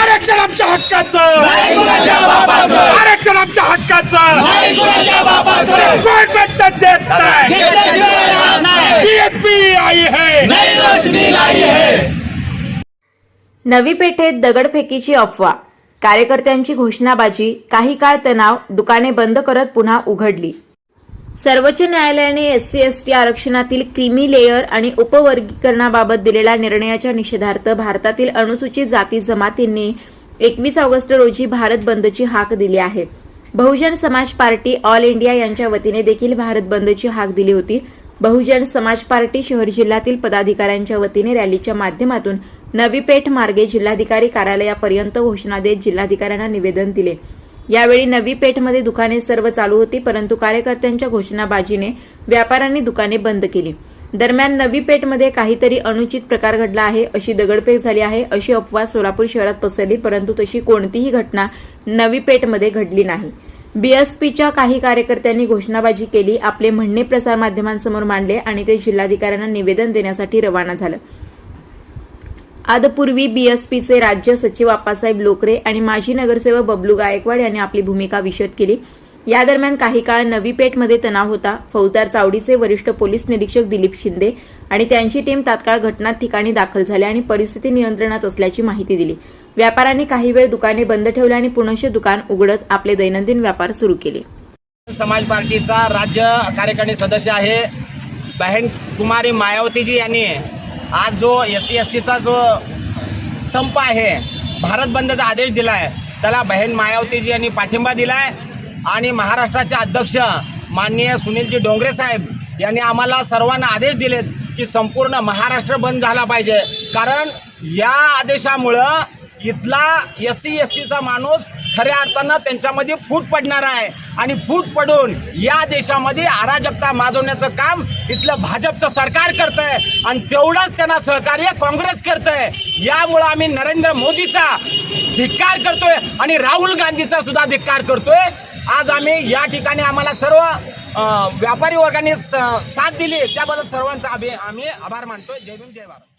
आरक्षण आमच्या हक्काचं. आरक्षण आमच्या हक्काचं. कोण भेटत देत नाही. आई है. नवी पेठेत दगडफेकीची अफवा. कार्यकर्त्यांची घोषणाबाजी काही काळ तणाव दुकाने बंद करत पुन्हा उघडली. सर्वोच्च न्यायालयाने एससी एसटी आरक्षणातील क्रीमी लेयर आणि उपवर्गीकरणाबाबत दिलेल्या निर्णयाच्या निषेधार्थ भारतातील अनुसूचित जाती जमातींनी एकवीस ऑगस्ट रोजी भारत बंदची हाक दिली आहे. Bahujan Samaj party all India यांच्या वतीने देखील भारत बंदची हाक दिली होती. बहुजन समाज पार्टी शहर जिल्ह्यातील पदाधिकाऱ्यांच्या वतीने रॅलीच्या माध्यमातून नवी पेठ मार्गे जिल्हाधिकारी कार्यालयापर्यंत घोषणा देत जिल्हाधिकाऱ्यांना निवेदन दिले. यावेळी नवी पेठमध्ये दुकाने सर्व चालू होती परंतु कार्यकर्त्यांच्या घोषणाबाजीने व्यापाऱ्यांनी दुकाने बंद केली. दरम्यान नवी पेठमध्ये काहीतरी अनुचित प्रकार घडला आहे अशी दगडफेक झाली आहे अशी अफवा सोलापूर शहरात पसरली परंतु तशी कोणतीही घटना नवी पेठमध्ये घडली नाही. बीएसपीच्या काही कार्यकर्त्यांनी घोषणाबाजी केली आपले म्हणणे प्रसारमाध्यमांसमोर मांडले आणि ते जिल्हाधिकाऱ्यांना निवेदन देण्यासाठी रवाना झालं. आदपूर्वी बीएसपीचे राज्य सचिव आप्पासाहेब लोकरे आणि माजी नगरसेवक बबलू गायकवाड यांनी आपली भूमिका विशद केली. या दरम्यान काही काळ नवी पेठमध्ये तणाव होता. फौजदार चावडीचे वरिष्ठ पोलीस निरीक्षक दिलीप शिंदे आणि त्यांची टीम तात्काळ घटना ठिकाणी दाखल झाली आणि परिस्थिती नियंत्रणात असल्याची माहिती दिली. व्यापाऱ्यांनी काही वेळ दुकाने बंद ठेवले आणि पुनश्च दुकान उघडत आपले दैनंदिन व्यापार सुरू केले. समाज पार्टीचा राज्य कार्यकारिणी सदस्य आहे बहन कुमारी मायावतीजी यांनी. आज जो एस सी एस टीचा जो संप आहे भारत बंदचा आदेश दिला आहे त्याला बहीण मायावतीजी यांनी पाठिंबा दिला आहे आणि महाराष्ट्राचे अध्यक्ष माननीय सुनीलजी डोंगरे साहेब यांनी आम्हाला सर्वांना आदेश दिलेत की संपूर्ण महाराष्ट्र बंद झाला पाहिजे. कारण या आदेशामुळं इथला एस सी एस टीचा माणूस खऱ्या अर्थानं त्यांच्यामध्ये फूट पडणार आहे. आणि फूट पडून या देशामध्ये अराजकता माजवण्याचं काम इथलं भाजपचं सरकार करतंय. आणि तेवढंच त्यांना सहकार्य काँग्रेस करतंय. यामुळं आम्ही नरेंद्र मोदीचा धिक्कार करतोय आणि राहुल गांधीचा सुद्धा धिक्कार करतोय. आज आम्ही या ठिकाणी आम्हाला सर्व व्यापारी वर्गाने स- साथ दिली. त्याबद्दल सर्वांचा आम्ही आभार मानतोय. जय भीम जय भारत.